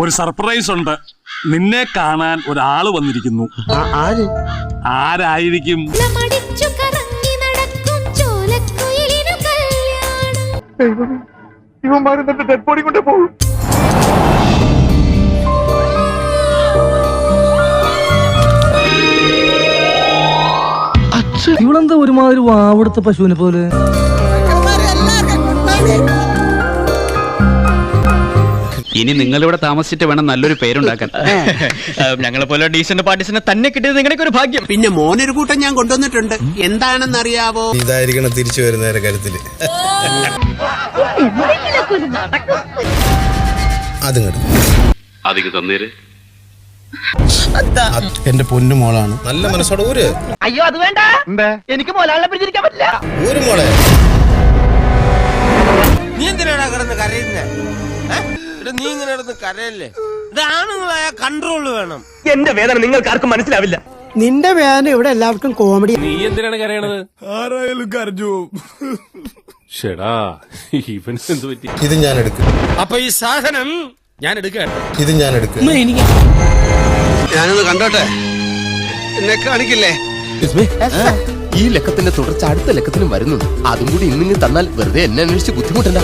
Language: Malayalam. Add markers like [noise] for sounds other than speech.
ഒരു സർപ്രൈസ് ഉണ്ട്. നിന്നെ കാണാൻ ഒരാൾ വന്നിരിക്കുന്നു. ആര്? ആരായിരിക്കും? ഡെഡ് ബോഡി കൊണ്ട് പോകും. ഇവളെന്താ ഒരുമാതിരി വാവിടുത്തെ പശുവിനെ പോലെ? ഇനി നിങ്ങളിവിടെ താമസിച്ചിട്ട് വേണം നല്ലൊരു പേരുണ്ടാക്കാൻ. [laughs] ഞങ്ങളെ പോലെ ഡീസന്റ് പാർട്ടീസിനെ തന്നെ കിട്ടിയത് നിങ്ങളുടെ ഒരു ഭാഗ്യം. പിന്നെ മോനൊരു കൂട്ടം ഞാൻ കൊണ്ടുവന്നിട്ടുണ്ട്. എന്താണെന്ന് അറിയാവോ ഇതായിരിക്കണം തിരിച്ചു വരുന്നതിന്റെ തന്നേര്. എന്റെ പൊന്നു മോളാണ്. നല്ല മനസ്സോടെ ഊര്. അയ്യോ അത് വേണ്ട. എനിക്ക് മോലാളിനെ പിടിച്ചിരിക്കാൻ പറ്റില്ല. ഊര് മോളെ. ഇങ്ങനെ കരയല്ലേ? ഇതാണുങ്ങളായ കൺട്രോൾ വേണം. എന്റെ വേദന നിങ്ങൾക്ക് ആർക്കും മനസ്സിലാവില്ല. നിന്റെ വേദന ഇവിടെ എല്ലാവർക്കും കോമഡി നീ എന്തിനാണ് കരയണത്? ആരായാലും കരഞ്ഞു ഷെടാ ഇവൻ എന്ത് പറ്റി? ഇത് ഞാൻ എടുക്കും. അപ്പൊ ഈ സാധനം ഞാൻ എടുക്കാൻ ഇത് ഞാൻ എടുക്കും. ഞാനൊന്ന് കണ്ടോട്ടെ? എന്നെ കാണിക്കില്ലേ? ഈ ലക്കത്തിന്റെ തുടർച്ച അടുത്ത ലക്കത്തിലും വരുന്നുണ്ട്. അതും കൂടി ഇന്നിങ്ങ് തന്നാൽ വെറുതെ എന്നെ അന്വേഷിച്ച് ബുദ്ധിമുട്ടണ്ട.